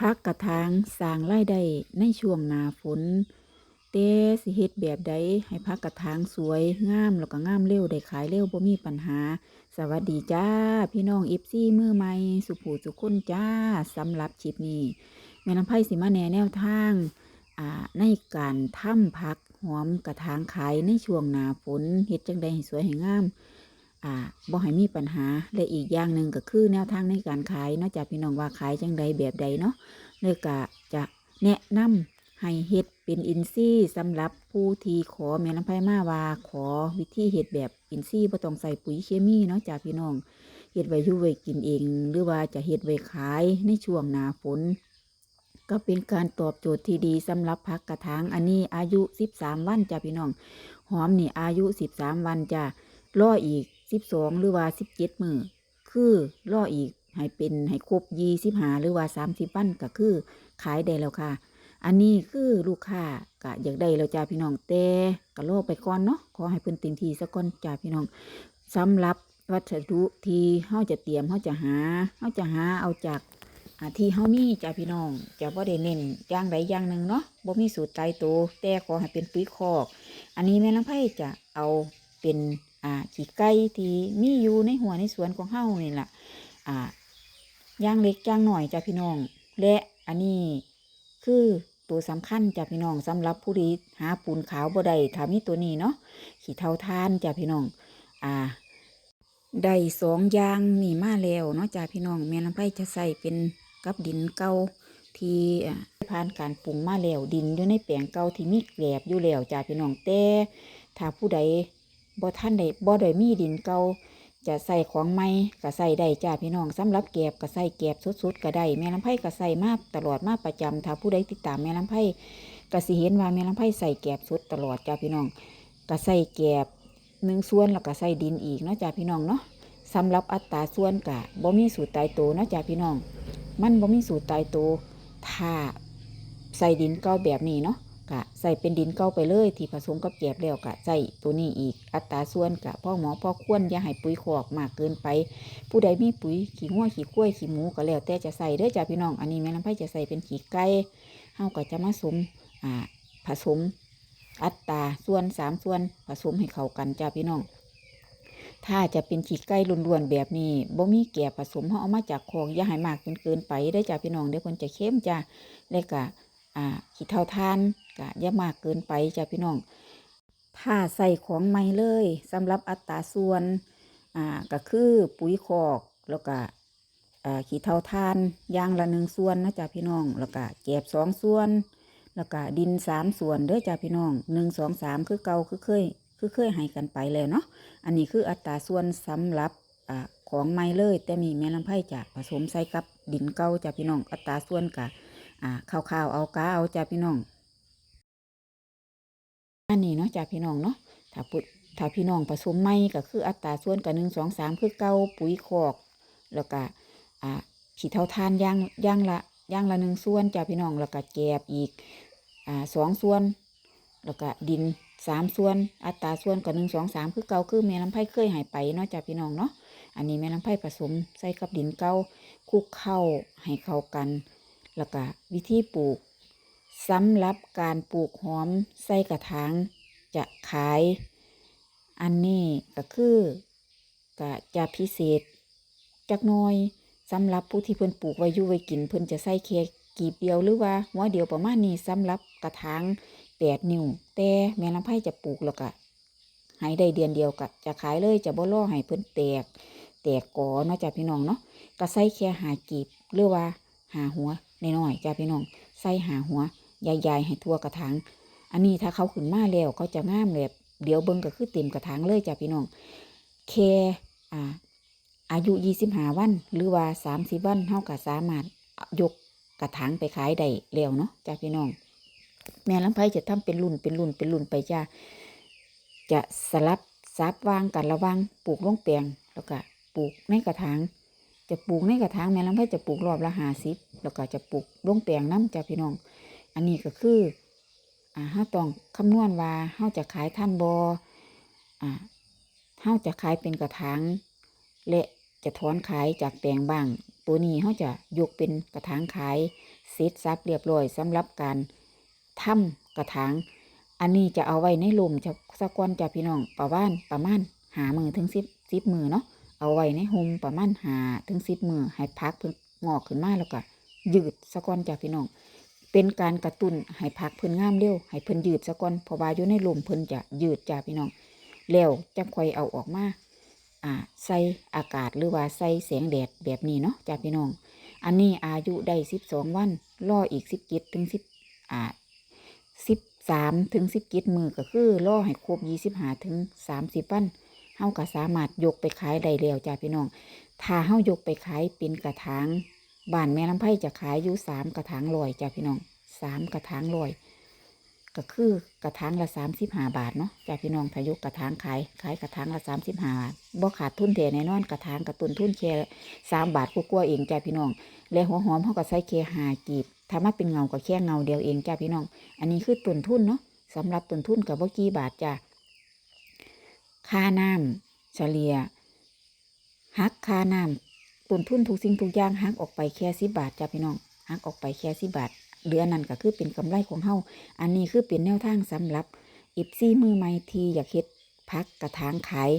พักกระถางสร้างรายได้ในช่วงหนาฝนแต่สิเฮ็ดแบบใดให้พักกระถางสวยงามแล้วก็งามเร็วได้ขายเร็วบ่มีปัญหา สวัสดีจ้า พี่น้อง FC มือใหม่สุผู้สุคนจ้าสำหรับคลิปนี้แม่น้ำไผ่สิมาแนแนวทางอ่าในการทำผักหอมกระถางขายในช่วงหนาฝนเฮ็ดจังใดให้สวยให้งาม อ่าบ่ให้มีปัญหาและอีกอย่างหนึ่งก็คือแนวทางในการขายนอกจากพี่น้องว่าขายจังใดแบบใดเนาะเลยก็จะแนะนำให้เฮ็ดเป็นอินซี่สำหรับผู้ที่ขอแม่น้ำไผ่มาว่าขอวิธีเฮ็ดแบบอินซี่บ่ต้องใส่ปุ๋ยเคมีเนาะจากพี่น้องเฮ็ดไว้อยู่ไว้กินเอง หรือว่าจะเฮ็ดไว้ขายในช่วงหน้าฝนก็เป็นการตอบโจทย์ที่ดีสำหรับผักกระถางอันนี้อายุ 13 วันจ้ะพี่น้อง หอมนี่อายุ 13 วันจ้ะรออีก 12หรือว่า17มือคือรออีกให้เป็นให้ครบ25หาหรือว่า30วันก็คือขายได้แล้วค่ะ อันนี้คือลูกค้าก็อยากได้แล้วจ้าพี่น้องแต่ก็รอไปก่อนเนาะขอให้เพิ่นเต็มที่ซะก่อนจ้าพี่น้องสำหรับวัสดุที่เฮาจะเตรียมเฮาจะหาเฮาจะหาเอาจากที่เฮามีจ้าพี่น้องจะบ่ได้เน้นอย่างใดอย่างหนึ่งเนาะบ่มีสูตรตายตัวแต่ขอให้เป็นปุ๋ยคอก อันนี้แม่ลำไผ่จะเอาเป็น อ่าขี้ไก่ที่มีอยู่ในหัวในสวนของเฮานี่ล่ะอ่าย่างเล็กย่างหน่อยจ้าพี่น้อง และอันนี้คือตัวสำคัญจ้าพี่น้องสำหรับผู้ที่หาปูนขาวบ่ได้ถามีตัวนี้เนาะขี้เท่าทานจ้าพี่น้อง อ่าได้สองอย่างนี่มาแล้วเนาะจ้าพี่น้องแม่ลำไผ่จะใส่เป็นกับดินเก่าที่ผ่านการปรุงมาแล้วดินอยู่ในแปลงเก่าที่มีแกลบอยู่แล้วจ้าพี่น้องแต่ถ้าผู้ใด บ่ท่านใดบ่ได้มีดินเก่าจะใส่ของใหม่ก็ใส่ได้จ้าพี่น้องสำหรับแกบก็ใส่แกบสดๆก็ได้แม่ลำไผ่ก็ใส่มาตลอดมาประจำถ้าผู้ใดติดตามแม่ลำไผ่ก็สิเห็นว่าแม่ลำไผ่ใส่แกบสดตลอดจ้าพี่น้องก็ใส่แกบหนึ่งส่วนแล้วก็ใส่ดินอีกเนาะจ้าพี่น้องเนาะสำหรับอัตราส่วนกะบ่มีสูตรตายตัวเนาะจ้าพี่น้อง มันบ่มีสูตรตายตัวถ้าใส่ดินเก่าแบบนี้เนาะ กะใส่เป็นดินเก่าไปเลยที่ผสมกับแกบแล้วกะใส่ตัวนี้อีกอัตราส่วนกะพ่อหมอพ่อควรอย่าให้ปุ๋ยขอกมากเกินไป ผู้ใดมีปุ๋ยขี้งัวขี้กล้วยขี้หมูก็แล้วแต่จะใส่เด้อจ้าพี่น้องอันนี้แม่ลำไผ่จะใส่เป็นขี้ไก่เฮาก็จะมาสมอ่าผสมอัตราส่วนสามส่วนผสมให้เข้ากันจ้าพี่น้อง ถ้าจะเป็นขี้ไก่ล้วนๆแบบนี้บ่มีแก่ผสมเฮาเอามาจากคอกอย่าให้มากจนเกินไปได้จ้าพี่น้องเดี๋ยวเพิ่นจะเข้มจ้าแล้วก็อ่าขี้เท่าทาน ก็อย่ามากเกินไปจ้าพี่น้องถ้าใส่ของใหม่เลยสำหรับอัตราส่วนอ่าก็คือปุ๋ยคอกแล้วก็ขี้เท่าทานยางละหนึ่งส่วนนะจ้าพี่น้อง แล้วก็แกบสองส่วน แล้วก็ดินสามส่วนเด้อจ้าพี่น้องหนึ่งสองสามคือเก่าคือเคย คือเคยให้กันไปแล้วเนาะอันนี้คืออัตราส่วนสำหรับอ่าของไม้เลย แต่มีแม่ลำไผ่จะผสมใส่กับดินเก่าจ้ะพี่น้อง อัตราส่วนกะอ่าข้าวๆเอากาเอาจ้ะพี่น้อง อันนี้เนาะจ้ะพี่น้องเนาะถ้าปุถ้าพี่น้องผสมไม้ก็คืออัตราส่วนกับหนึ่งสองสามคือเก่าปุ๋ยคอก แล้วก็อ่าขี้เท่าทานย่างย่างละย่างละหนึ่งส่วนจ้ะพี่น้องแล้วก็แกบอีกอ่าสองส่วน แล้วก็ดินสามส่วน อัตราส่วนกับหนึ่งสองสามคือเก่าคือแม่ลำไผ่เคยหายไปเนาะจ้ะพี่น้องเนาะอันนี้แม่ลำไผ่ผสมใส่กับดินเก่าคุกเข้าให้เข้ากัน แล้วก็วิธีปลูก สำหรับการปลูกหอมใส่กระถางจะขาย อันนี้ก็คือ ก็จะพิเศษ จักน้อยสำหรับผู้ที่เพิ่นปลูกไว้อยู่ไว้กิน เพิ่นจะใส่แค่กีบเดียวหรือว่าหัวเดียวประมาณนี้สำหรับกระถางแปดนิ้วแต่แม่ลำไผ่จะปลูกแล้วก็ให้ได้เดือนเดียวก็จะขายเลยจะบ่ล่อให้เพิ่นแตก แตกกอเนาะจ้ะพี่น้องเนาะก็ใส่แค่หากีบหรือว่าหาหัวน้อยๆจ้ะพี่น้องใส่หาหัว ใหญ่ๆให้ทั่วกระถาง อันนี้ถ้าเขาขึ้นมาแล้วเขาจะงามแบบเดี๋ยวเบิ่งก็คือเต็มกระถางเลยจ้ะพี่น้องแค่อ่าอายุยี่สิบห้าวัน หรือว่าสามสิบวันเฮาก็สามารถยกกระถางไปขายได้แล้วเนาะจ้ะพี่น้อง แม่ลำไผ่จะทำเป็นรุ่นเป็นรุ่นเป็นรุ่นไปจ้าจะสลับซับวางกันระวังปลูกลงแปลงแล้วก็ปลูกในกระถาง จะปลูกในกระถางแม่ลำไผ่จะปลูกรอบละห้าสิบแล้วก็จะปลูกลงแปลงน้ำจ้าพี่น้อง อันนี้ก็คืออ่าเฮาต้องคำนวณว่าเฮาจะขายท่านบออ่าเฮาจะขายเป็นกระถางและจะถอนขายจากแปลงบ้าง ตัวนี้เขาจะยกเป็นกระถางขายเสร็จสับเรียบร้อยสำหรับการทำกระถางอันนี้จะเอาไว้ในลมจะสะก้อนจะพี่น้องประมาณประมาณหามือถึงสิบสิบมือเนาะเอาไว้ในโฮมประมาณหาถึงสิบมือให้พักเพิ่งงอกขึ้นมาแล้วก็ยืดสะก้อนจะพี่น้อง เป็นการกระตุ้นให้พักเพิ่นงามเร็วให้เพิ่นยืดสะก้อนเพราะว่าอยู่ในลมเพิ่นจะยืดจ้ะพี่น้อง แล้วจะค่อยเอาออกมาอ่าใส่อากาศหรือว่าใส่แสงแดดแบบนี้เนาะจ้าพี่น้อง อันนี้อายุได้สิบสองวันรออีกสิบเจ็ดถึงสิบอ่าสิบสามถึงสิบเจ็ดมือก็คือรอให้ครบยี่สิบห้าถึงสามสิบวันเฮาก็สามารถยกไปขายได้แล้วจ้าพี่น้อง ถ้าเฮายกไปขายเป็นกระถาง บ้านแม่ลำไผ่จะขายอยู่สามกระถางลอยจ้าพี่น้องสามกระถางลอยก็คือกระถางละสามสิบห้าบาทเนาะจ้าพี่น้องถ้ายกกระถางขายขายกระถางละสามสิบห้าบาทบ่ขาดทุนแท้แน่นอนกระถางกระตุนทุนแค่สามบาทกว่าๆเองจ้าพี่น้องและหัวหอมเขาก็ใส่แค่หากีบถ้ามาเป็นเงาก็แค่เงาเดียวเองจ้าพี่น้อง อันนี้คือต้นทุนเนาะสำหรับต้นทุนกับบ่กี่บาทจ้าค่าน้ำเฉลี่ยหักค่าน้ำ ต้นทุนทุกสิ่งทุกอย่างหักออกไปแค่สิบบาทจ้าพี่น้องหักออกไปแค่สิบบาทเหลือนั่นก็คือเป็นกำไรของเฮาอันนี้คือเป็นแนวทางสำหรับอิฟซี่มือใหม่ที่อยากเฮ็ดพักกระถางขาย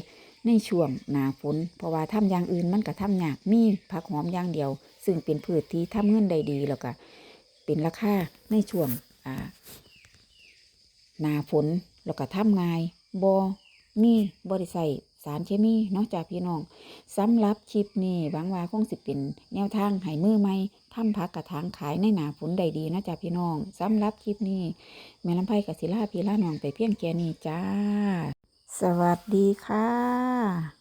ในช่วงหนาฝนเพราะว่าทำอย่างอื่นมันก็ทำยากมีผักหอมอย่างเดียว ซึ่งเป็นพืชที่ทำเงินได้ดีแล้วก็เป็นราคาในช่วงอ่าหนาฝนแล้วก็ทำง่ายบ่มีบริใส่ สารเคมีเนาะจากพี่น้องสำหรับคลิปนี้หวังว่าคงสิเป็นแนวทางให้มือไหม่ทำพักกระถางขายในหนาฝนได้ดีนะจ๊ะพี่น้องสำหรับคลิปนี้แม่ลำไพกับศิลาพีล่าน้องไปเพียงแค่นี้จ้า สวัสดีค่ะ